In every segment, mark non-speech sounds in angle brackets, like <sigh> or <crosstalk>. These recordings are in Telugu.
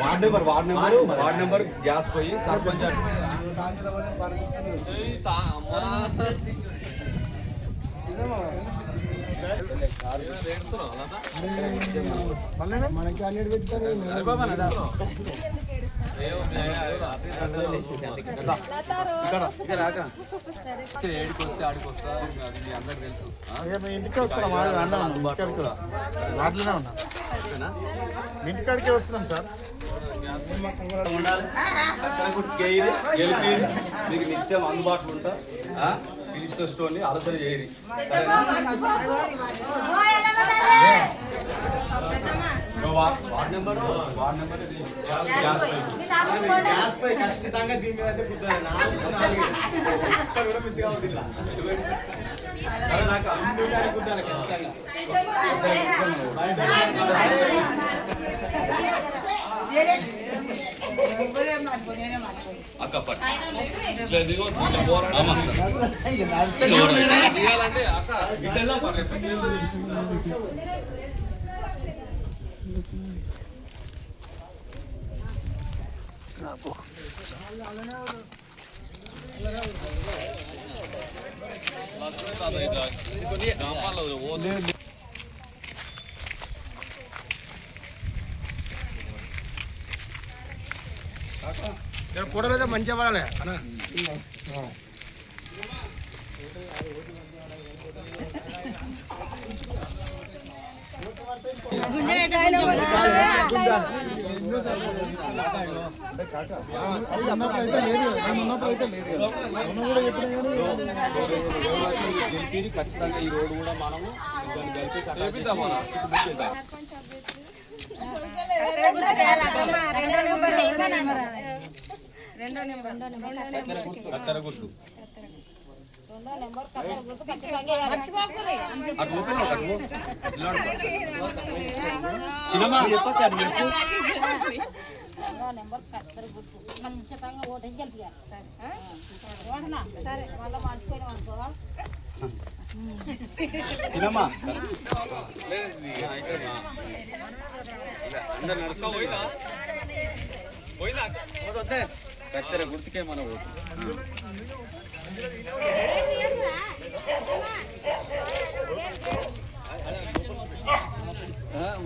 Ward number ward number ward number gas పోయి సర్పంచ్ అమ్మా. ఏడుస్తున్నావా ఇంటికి వస్తున్నాం ఇంటికాడికి వాటిలోనే ఉన్నా ఇంటికాడికి వస్తున్నాం సార్ ఉండాలి అక్కడ గెలిపి మీకు నిత్యం అందుబాటులో ఉంటా పిలిచిన స్టోన్ని ఆలోచన ward number ward number. Gas పై ఖచ్చితంగా దీని మీద అయితే నాలుగు నాలుగు. కూడా మిస్ కావద్దు సరేనాక? పుట్టాలి ఖచ్చితంగా. అక్క ఇట్లా దిగో, దిగాలంటే అక్క పర్లేదు. అయితే మంచిగా పడాలి. అన్న. ఖచ్చితంగా ఈ రోడ్డు కూడా మనము దాన్ని కలిపి రెండో నెంబర్. కత్తెర గుర్తు. రెండో నెంబర్ కత్తెర గుర్తు. ఖచ్చితంగా ఓటేసి గెలిపియాలి సరే. మళ్ళీ మర్చిపోయినాం అనుకో. చిన్నమ్మ. లేదు, ఇది అయిపోయిందా? ఇలా అందరు నడుస్తూ పోయినా? పోయినా? పోతే. కత్తెర గుర్తుకే మన ఓటు.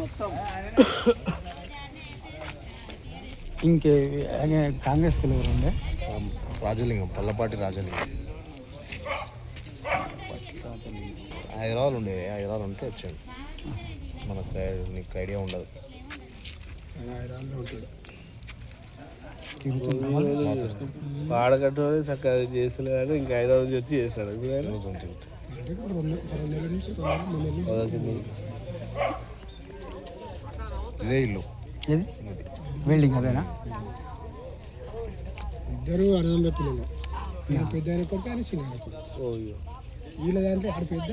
మొత్తం ఇంకే కాంగ్రెస్కి ఎవరు ఉండే రాజలింగం పల్లపాటి రాజలింగం. హైదరాబాద్ ఉండేది హైదరాబాద్ ఉంటే వచ్చాడు మనకు నీకు ఐడియా ఉండదు. వాడకట్టు చక్కగా చేసలేడు ఇంకా ఐదో రోజు వచ్చి చేస్తాడు. ఇదే ఇల్లు. ఏది? బిల్డింగ్ అదేనా? ఇద్దరు అన్నదమ్ముల పిల్లలు. పెద్ద ఆయన కొడుకు ఆయన చిన్న కొడుకు. వీళ్ళ దాంట్లో ఆడ పెద్ద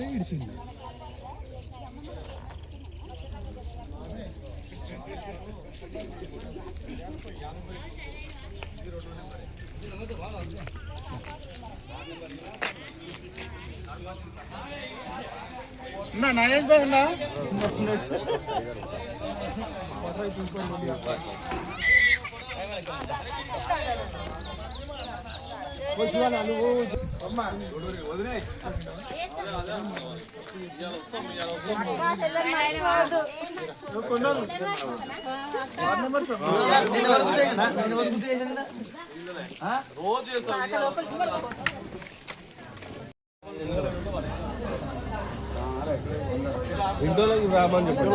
ఈడు చిన్న నయేష్ భాయ్ ఉన్నా ఇంట్లోకి రామని చెప్పాడు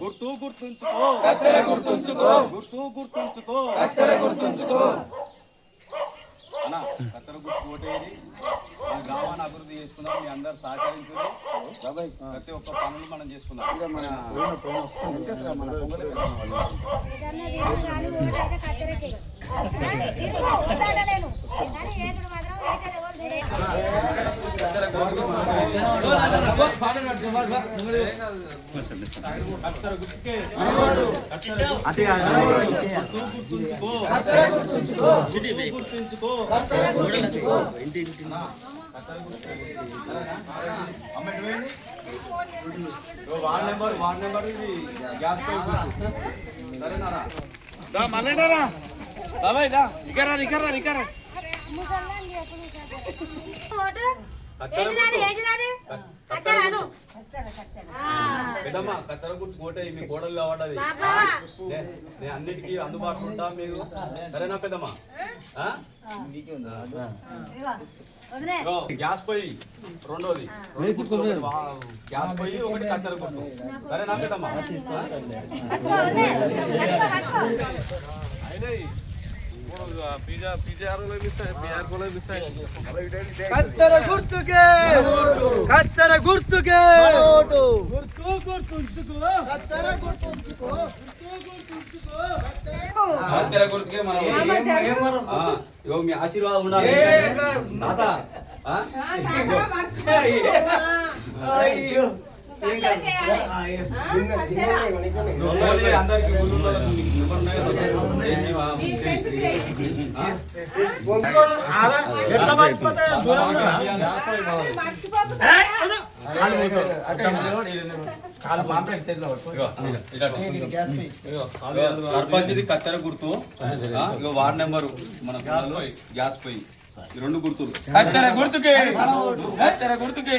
గుర్తు గుర్తుంచుకో కత్తెర గుర్తుంచుకో గుర్తు గుర్తుంచుకో కత్తెర గుర్తుంచుకో అన్న కత్తెర గుర్తు ఓటేది. మన గ్రామాన్ని అభివృద్ధి చేసుకుందాం మీ అందరు సహకరించారు. ప్రతి ఒక్క పనులు మనం చేసుకుందాం కత్తెరకే. వార్డ్ నెంబర్ వార్డ్ నెంబర్ ఇది గ్యాస్ పెద్దమ్మ కత్తెర గుర్తు కోట మీ కోడలు నేను అన్నిటికీ అందుబాటులో ఉంటా మీకు సరేనా పెద్దమ్మ? గ్యాస్ పొయ్యి. రెండోది. గ్యాస్ పొయ్యి ఒకటి కత్తెర గుర్తు సరేనా పెద్దమ్మ? కత్తెర గుర్తుకే కత్తెర గుర్తుకే గుర్తు గుర్తుంచుకో కత్తెర గుర్తుంచుకో కత్తెర గుర్తుకే మనం ఆ, ఇగో మీ ఆశీర్వాదం ఉండాలి తాత, ఆ? సర్పంచ్ది కత్తెర గుర్తు. ఇగో వార్డ్ నెంబరు మన గ్యాస్ పొయ్యి ఈ రెండు గుర్తులు. కత్తెర గుర్తుకే. కత్తెర గుర్తుకే.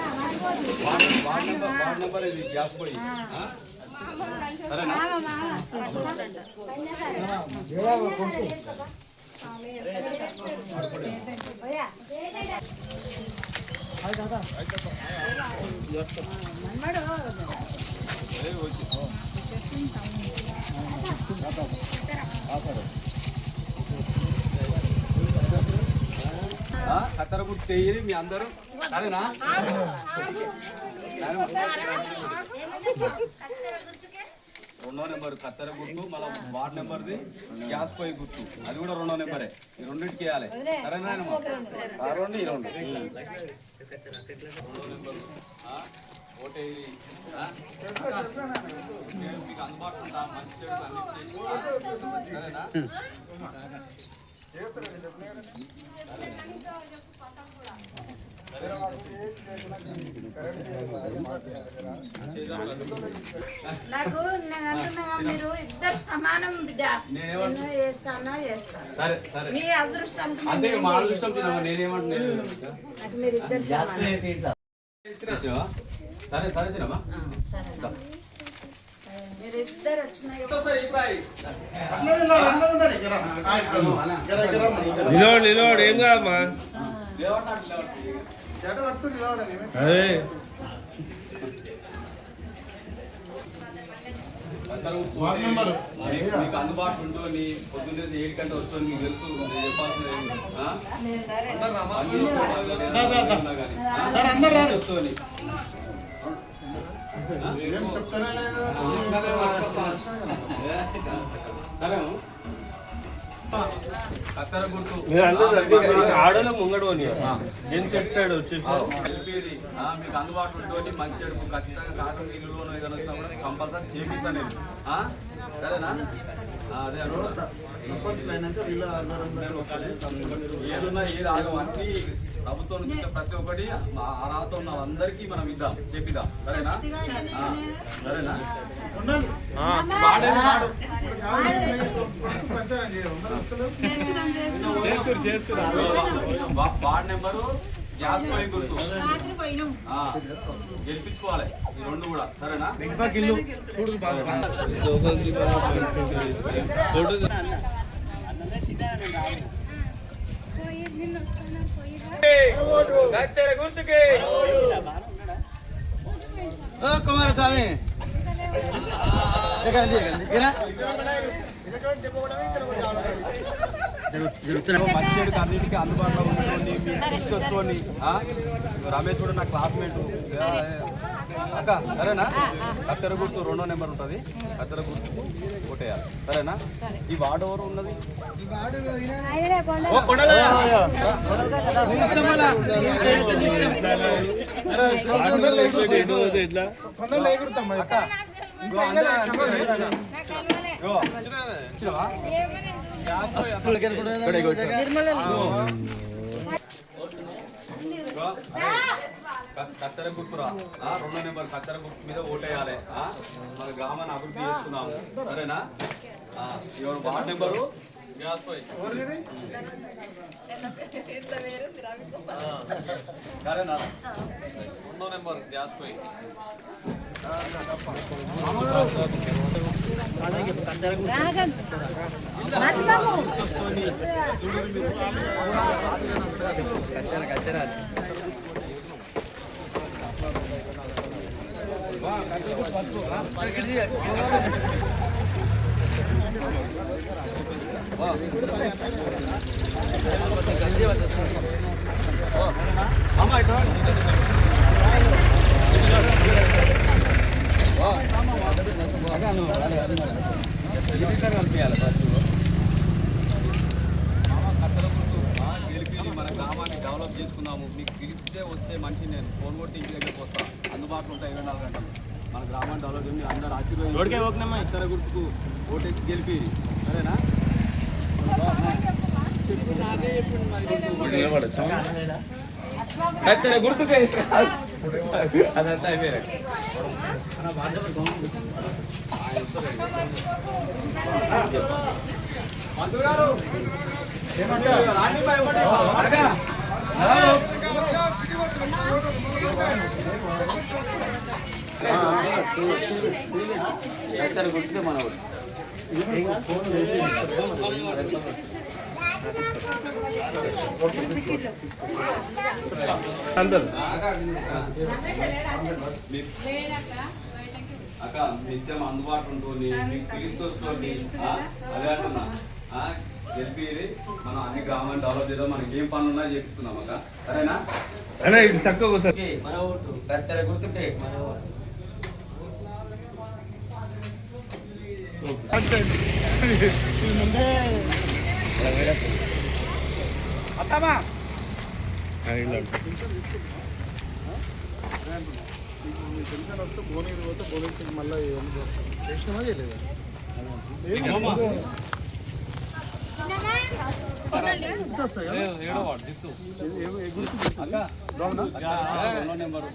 పొద్దున్న. Ward ward number ward number ఇది గ్యాస్ పోయి ఆ? సరేనా ఆ? కత్తెర గుర్తు తెయ్యి మీ అందరూ. సరేనా రెండో నెంబర్ కత్తెర గుర్తు మళ్ళీ వార్డ్ నెంబర్ది గ్యాస్ పొయ్యి గుర్తు అది కూడా రెండో నెంబరే. ఈ రెండింటికి వేయాలి. సరేనా ఆ రెండు ఈ రెండు ఓటేది మీకు అందుబాటులో ఉంటా మంచి సరేనా? నాకు నేను అంటున్నా మీరు ఇద్దరు సమానం బిడ్డ? నేను చేస్తానో చేస్తాను? సరే సరే. మీ అదృష్టం అంతే మా అదృష్టం తినమ్మా నేనేమంటున్నాను నాకు మీరు ఇద్దరు సమానం. సరే. సరే చిన్నమ్మా మీరు ఇద్దరు వచ్చినాయి. నిలబడి నిలబడి ఏం కాదమ్మా? అదే. నీకు అందుబాటులో ఉంటూ నీ పొద్దున్నే ఏడు గంట వస్తుంది నీకు తెలుసు చెప్పాల్సింది? అన్ని ఉన్నా కానీ. ఆ? వస్తుంది. సరే గుర్తు ఆడలో ముంగడు అని జెంట్స్ ఎట్ సైడ్ వచ్చేసారు కలిపేది ఆ, మీకు అందుబాటులో ఉంటుంది మంచి చెడుపు ఖచ్చితంగా కాకుండా ఇల్లులోనో ఏదైనా వచ్చినా కూడా కంపల్సరీ చేపిస్తాను నేను? సరేనా ఆ, అదే. ఏదున్నా ఏది ఆగం అన్ని ప్రభుత్వం నుంచి ప్రతి ఒక్కటి ఆ అర్హత ఉన్న అందరికీ మనం ఇద్దాం చేపిద్దాం. సరేనా? ఆ, సరేనా? వార్డ్ నెంబరు గ్యాస్ పోయి గుర్తు. ఆ, గెలిపించుకోవాలి. ఈ రెండు కూడా. సరేనా? కత్తెర గుర్తుకే. ఓ కుమారస్వామి. అన్నిటికీ అందుబాటులో ఉంటుంది? రమేష్ కూడా నా క్లాస్మేట్ అక్క సరేనా? కత్తెర గుర్తు రెండో నెంబర్ ఉంటుంది. కత్తెర గుర్తు కొట్టేయాలి. సరేనా? ఈ వార్డు ఎవరు ఉన్నది? ఓ, కత్తెర గుర్తురా ఆ, రెండో నెంబర్ కత్తెర గుర్తు మీద ఓటేయాలి. ఆ? మన గ్రామాన్ని అభివృద్ధి చేసుకుందాము. సరేనా? ఆ, ఇవాళ వార్డ్ నెంబరు సరేనా? రెండో నెంబర్ గ్యాస్ పోయి కలిపియాలి ఫస్ట్ మన గ్రామాన్ని డెవలప్ చేసుకుందాము మీకు పిలిస్తే వచ్చే మనిషి నేను ఫోన్ కొట్టి ఇంటి దగ్గరకు వస్తా అందుబాటులో ఉంటాయి ఇరవై నాలుగు గంటలు మన గ్రామాన్ని డెవలప్ మీరు అందరూ ఆశీర్వాదం ఇతర గుర్తుకు ఓటేసి గెలిపి సరేనా గుర్తుకే అదంతా అయిపోయారు మంత్రి గారు ఒకటే. త్వరగా. హలో. కత్తెర అక్క నిత్యం అందుబాటు ఉంటుంది మీకు పిలుస్తుంది అదే అంటున్నా గెలిపి మనం అన్ని గ్రామాన్ని డెవలప్ చేద్దాం. మనకి ఏం పనులు ఉన్నా చెప్తున్నాం అక్క. సరేనా? అన్న ఇటు చక్కగా కూర్చో. మన ఓటు. కత్తెర గుర్తుకే మన ఓటు. వస్తే భువనగిరి పోతే భువనగిరికి మళ్ళీ చేసినామా చేయలేదా ఏడో వాడు దిక్కు అక్క రెండో నెంబరు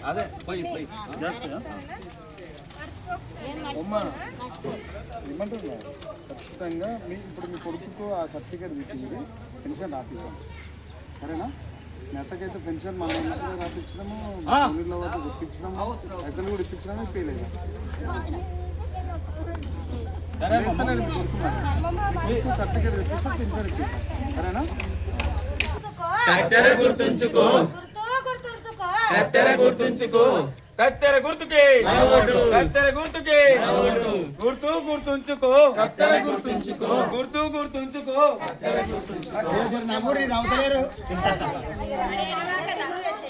అదే పోయి పోయి ఏమంటున్నా ఖచ్చితంగా మీ ఇప్పుడు మీ కొడుకుకు ఆ సర్టిఫికేట్ తెచ్చింది పెన్షన్ రాపిస్తాం సరేనా మీ అత్తకైతే పెన్షన్ మన ఇంట్లో రాపించడము ఊళ్ళో వద్ద తెప్పించినాము పైసలు కూడా ఇప్పించడమే ఇప్పలేదు తెప్పిస్తే పెన్షన్ ఇప్పిస్తాం సరేనా కత్తెర గుర్తుంచుకో. గుర్తుంచుకో కత్తెర గుర్తుంచుకో. కత్తెర గుర్తుకే. కత్తెర గుర్తుకే. గుర్తు గుర్తుంచుకో. కత్తెర గుర్తుంచుకో. గుర్తు గుర్తుంచుకో. గుర్తురా ఓటేసి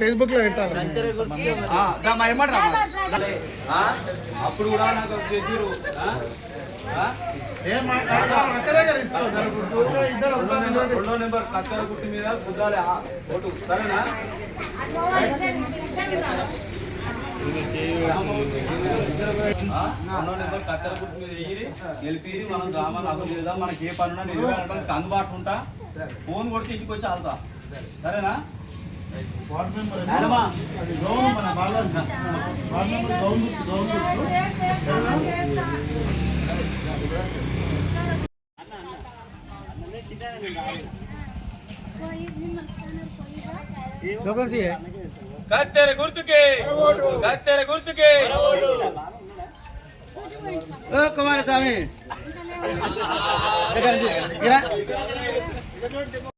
ఫేస్బుక్లో? అప్పుడు కూడా నాకు రెండో నెంబర్ రెండో నెంబర్ కత్తెర గుర్తు మీద ఆ ఓటు. సరేనా? ఆ? రెండో నెంబర్ కత్తెర గుర్తు మీద ఎగిరి గెలిపి మనం గ్రామాన్ని అభివృద్ధి చేద్దాం. మనకి ఏ పనున్నా నెరవేరడానికి అందుబాటులో ఉంటా. ఫోన్ కొడితే ఇంటికి వచ్చి ఆల్తా సరేనా? వార్డ్ మెంబర్ అది గౌన్ మన బాలాజీ. వార్డ్ మెంబర్ గౌన్ గుర్తు, గౌన్ గుర్తు. కత్తెర గుర్తుకే కత్తెర గుర్తుకే. ఓ కుమారస్వామి. <laughs>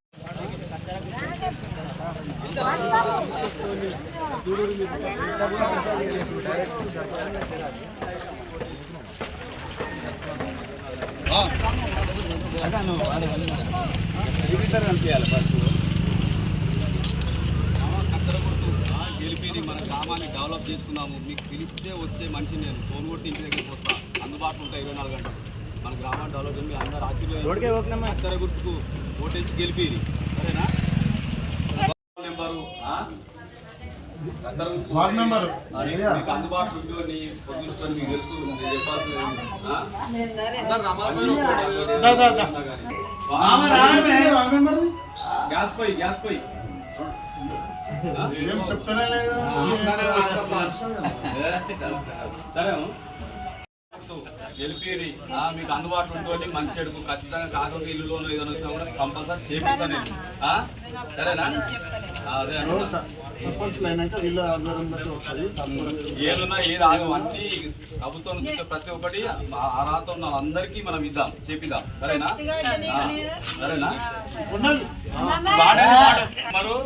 గెలిపిరి మన గ్రామాన్ని డెవలప్ చేసుకున్నాము మీకు పిలిస్తే వచ్చే మనిషి నేను ఫోన్ కొట్టి ఇంటి దగ్గరికి వస్తా అందుబాటులో ఉంటాయి ఇరవై నాలుగు గంటలు మన గ్రామాన్ని డెవలప్ చేసి అందరూ ఆశీర్వాదం కత్తెర గుర్తుకు ఓటేసి గెలిపిరి సరేనా నెంబరు వార్డ్ మీకు అందుబాటులో ఉందో నీ పొద్దుకొని మీకు తెలుసు నేను ఏంటి? ఆ? అందరూ రమ్మని దా, దా, దా. ఉన్నా కానీ. ఆమె రాయమే, వార్డ్ మెంబర్ది? గ్యాస్ పోయి గ్యాస్ పోయి ఏం చెప్తానే లేదు సరే గెలిపిరి మీకు అందుబాటులో ఉంటుంది. మంచి చెడుకు ఖచ్చితంగా కాకుండా ఇల్లులోనూ ఏదైనా వచ్చినా కూడా కంపల్సరీ చేపిస్తాను? సరేనా? ఆ, అదే ఏదున్నా ఏది ఆగం అన్ని ప్రభుత్వం వచ్చే ప్రతి ఒక్కటి ఆ అర్హత ఉన్న అందరికీ మనం ఇద్దాం చేపిద్దాం. సరేనా? సరేనా. మరో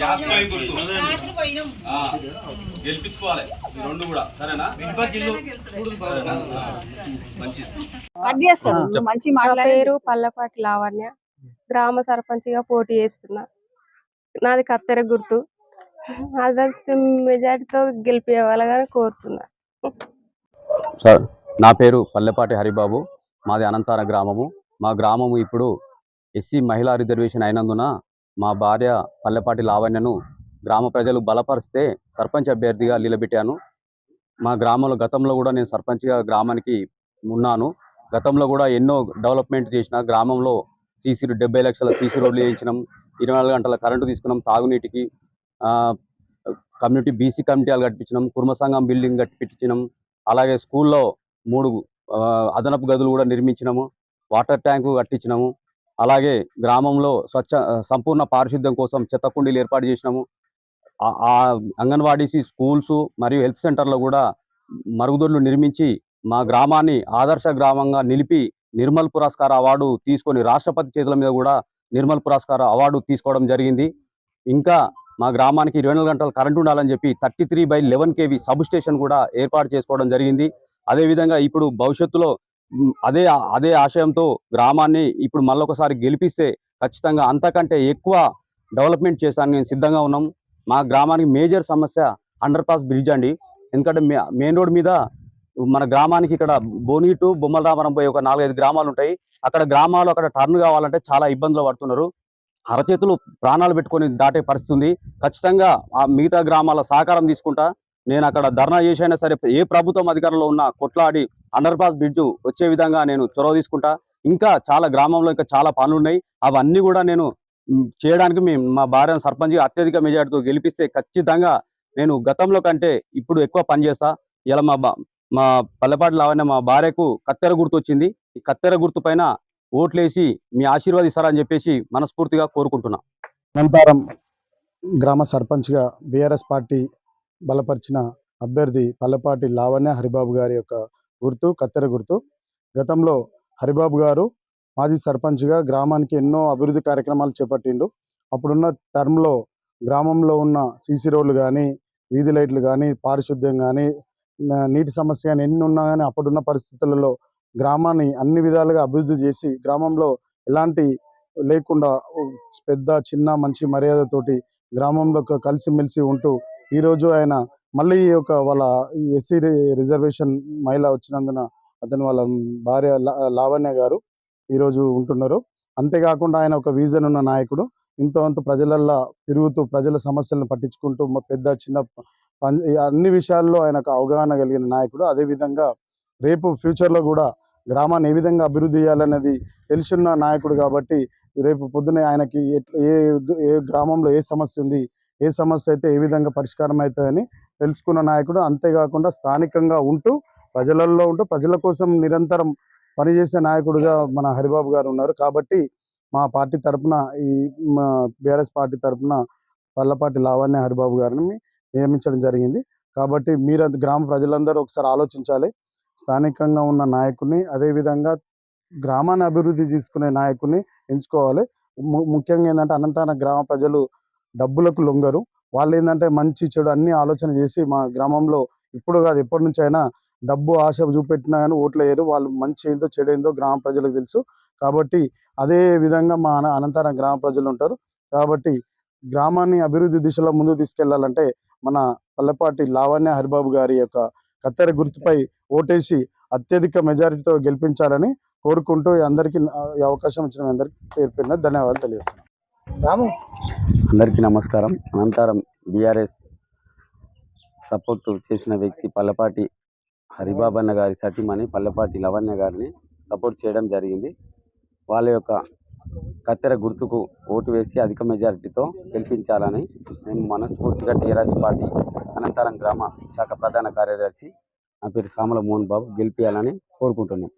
గ్యాస్ పోయి గుర్తు. ఆ, గెలిపించుకోవాలి. ఈ రెండు కూడా. సరేనా? సరేనా? ఆ, మంచిది. మంచి నా పేరు పల్లపాటి లావణ్య గ్రామ సర్పంచ్గా పోటీ చేస్తున్నా. నాది కత్తెర గుర్తు. అదంతా మెజార్టీతో గెలిపేవాళ్ళగా కోరుతున్నా. సార్ నా పేరు పల్లెపాటి హరిబాబు. మాది అనంతార గ్రామము. మా గ్రామము ఇప్పుడు ఎస్సీ మహిళా రిజర్వేషన్ అయినందున మా భార్య పల్లెపాటి లావణ్యను గ్రామ ప్రజలు బలపరిస్తే సర్పంచ్ అభ్యర్థిగా నిలబెట్టాను. మా గ్రామంలో గతంలో కూడా నేను సర్పంచ్గా గ్రామానికి ఉన్నాను. గతంలో కూడా ఎన్నో డెవలప్మెంట్ చేసిన గ్రామంలో సీసీ డెబ్బై లక్షల సీసీ రోడ్లు వేయించినాం. ఇరవై నాలుగు గంటల కరెంటు తీసుకున్నాం. తాగునీటికి కమ్యూనిటీ బీసీ కమిటీలు కట్టించినాం. కుర్మ సంఘం బిల్డింగ్ కట్టించినాం. అలాగే స్కూల్లో మూడు అదనపు గదులు కూడా నిర్మించినాము. Water tank కట్టించినాము. అలాగే గ్రామంలో స్వచ్ఛ సంపూర్ణ పారిశుద్ధ్యం కోసం చెత్త కుండీలు ఏర్పాటు చేసినాము. ఆ- ఆ అంగన్వాడీస్ స్కూల్స్ మరియు హెల్త్ సెంటర్లో కూడా మరుగుదొడ్లు నిర్మించి మా గ్రామాన్ని ఆదర్శ గ్రామంగా నిలిపి నిర్మల్ పురస్కార అవార్డు తీసుకొని రాష్ట్రపతి చేతుల మీద కూడా నిర్మల్ పురస్కార అవార్డు తీసుకోవడం జరిగింది. ఇంకా మా గ్రామానికి ఇరవై నాలుగు గంటలు కరెంట్ ఉండాలని చెప్పి thirty three by eleven KV sub station కూడా ఏర్పాటు చేసుకోవడం జరిగింది. అదేవిధంగా ఇప్పుడు భవిష్యత్తులో అదే అదే ఆశయంతో గ్రామాన్ని ఇప్పుడు మళ్ళొకసారి గెలిపిస్తే ఖచ్చితంగా అంతకంటే ఎక్కువ డెవలప్మెంట్ చేసాను నేను సిద్ధంగా ఉన్నాం. మా గ్రామానికి మేజర్ సమస్య అండర్ పాస్ బ్రిడ్జ్ అండి. ఎందుకంటే మెయిన్ రోడ్ మీద మన గ్రామానికి ఇక్కడ బోని టు బొమ్మల రామరం పోయి ఒక నాలుగైదు గ్రామాలు ఉంటాయి. అక్కడ గ్రామాలు అక్కడ టర్న్ కావాలంటే చాలా ఇబ్బందులు పడుతున్నారు. అరచేతులు ప్రాణాలు పెట్టుకొని దాటే పరిస్థితి ఉంది. ఖచ్చితంగా ఆ మిగతా గ్రామాల సహకారం తీసుకుంటా. నేను అక్కడ ధర్నా చేసైనా సరే ఏ ప్రభుత్వం అధికారంలో ఉన్నా కొట్లాడి అండర్ పాస్ బ్రిడ్జ్ వచ్చే విధంగా నేను చొరవ తీసుకుంటా. ఇంకా చాలా గ్రామంలో ఇంకా చాలా పనులు ఉన్నాయి అవన్నీ కూడా నేను చేయడానికి మేము మా భార్య సర్పంచ్ అత్యధిక మెజార్టీతో గెలిపిస్తే ఖచ్చితంగా నేను గతంలో కంటే ఇప్పుడు ఎక్కువ పనిచేస్తా ఇలా మా బా మా పల్లెపాటి లావన్న మా భార్యకు కత్తెర గుర్తు వచ్చింది. ఈ కత్తెర గుర్తు పైన ఓట్లేసి మీ ఆశీర్వాదిస్తారని చెప్పేసి మనస్ఫూర్తిగా కోరుకుంటున్నా. నంతారం గ్రామ సర్పంచ్గా బీఆర్ఎస్ పార్టీ బలపరిచిన అభ్యర్థి పల్లెపాటి లావణ్య హరిబాబు గారి యొక్క గుర్తు కత్తెర గుర్తు. గతంలో హరిబాబు గారు మాజీ సర్పంచ్గా గ్రామానికి ఎన్నో అభివృద్ధి కార్యక్రమాలు చేపట్టిండు. అప్పుడున్న టర్మ్లో గ్రామంలో ఉన్న సీసీ రోడ్లు కానీ వీధి లైట్లు కానీ పారిశుద్ధ్యం కానీ నీటి సమస్య కానీ ఎన్ని ఉన్నా కానీ అప్పుడున్న పరిస్థితులలో గ్రామాన్ని అన్ని విధాలుగా అభివృద్ధి చేసి గ్రామంలో ఎలాంటి లేకుండా పెద్ద చిన్న మంచి మర్యాదతోటి గ్రామంలో కలిసిమెలిసి ఉంటూ ఈరోజు ఆయన మళ్ళీ ఒక వాళ్ళ ఎస్సీ రిజర్వేషన్ మహిళ వచ్చినందున అతను వాళ్ళ భార్య లావణ్య గారు ఈరోజు ఉంటున్నారు. అంతేకాకుండా ఆయన ఒక విజన్ ఉన్న నాయకుడు. ఇంతవంత అంత ప్రజలల్లో తిరుగుతూ ప్రజల సమస్యలను పట్టించుకుంటూ పెద్ద చిన్న అన్ని విషయాల్లో ఆయనకు అవగాహన కలిగిన నాయకుడు. అదేవిధంగా రేపు ఫ్యూచర్లో కూడా గ్రామాన్ని ఏ విధంగా అభివృద్ధి చేయాలనేది తెలిసిన నాయకుడు కాబట్టి రేపు పొద్దునే ఆయనకి ఏ ఏ గ్రామంలో ఏ సమస్య ఉంది ఏ సమస్య అయితే ఏ విధంగా పరిష్కారం అవుతుందని తెలుసుకున్న నాయకుడు. అంతేకాకుండా స్థానికంగా ఉంటూ ప్రజలలో ఉంటూ ప్రజల కోసం నిరంతరం పనిచేసే నాయకుడుగా మన హరిబాబు గారు ఉన్నారు. కాబట్టి మా పార్టీ తరపున ఈ బీఆర్ఎస్ పార్టీ తరపున పల్లపాటి లావణ్య హరిబాబు గారిని నియమించడం జరిగింది. కాబట్టి మీరు గ్రామ ప్రజలందరూ ఒకసారి ఆలోచించాలి. స్థానికంగా ఉన్న నాయకుడిని అదేవిధంగా గ్రామాన్ని అభివృద్ధి తీసుకునే నాయకుడిని ఎంచుకోవాలి. ము- ముఖ్యంగా ఏంటంటే అనంతరం గ్రామ ప్రజలు డబ్బులకు లొంగరు. వాళ్ళు ఏంటంటే మంచి చెడు అన్ని ఆలోచన చేసి మా గ్రామంలో ఇప్పుడు కాదు ఎప్పటి నుంచి అయినా డబ్బు ఆశ చూపెట్టినా కానీ ఓట్లు వేయరు వాళ్ళు మంచి ఏందో చెడు ఏందో గ్రామ ప్రజలకు తెలుసు. కాబట్టి అదే విధంగా మా అనంతరం గ్రామ ప్రజలు ఉంటారు. కాబట్టి గ్రామాన్ని అభివృద్ధి దిశలో ముందుకు తీసుకెళ్ళాలంటే మన పల్లెపాటి లావణ్య హరిబాబు గారి యొక్క కత్తెర గుర్తుపై ఓటేసి అత్యధిక మెజారిటీతో గెలిపించాలని కోరుకుంటూ అందరికీ అవకాశం ఇచ్చిన అందరికీ పేరు పేరున ధన్యవాదాలు తెలియజేస్తున్నాను. రాము. అందరికీ నమస్కారం. అనంతరం బీఆర్ఎస్ సపోర్ట్ చేసిన వ్యక్తి పల్లపాటి హరిబాబన్న గారి సతీమణి పల్లపాటి లవణ్య గారిని సపోర్ట్ చేయడం జరిగింది. వాళ్ళ యొక్క కత్తెర గుర్తుకు ఓటు వేసి అధిక మెజారిటీతో గెలిపించాలని నేను మనస్ఫూర్తిగా టీఆర్ఎస్ పార్టీ అనంతరం గ్రామ శాఖ ప్రధాన కార్యదర్శి నా పేరు సామల మోహన్ బాబు గెలిపించాలని కోరుకుంటున్నాను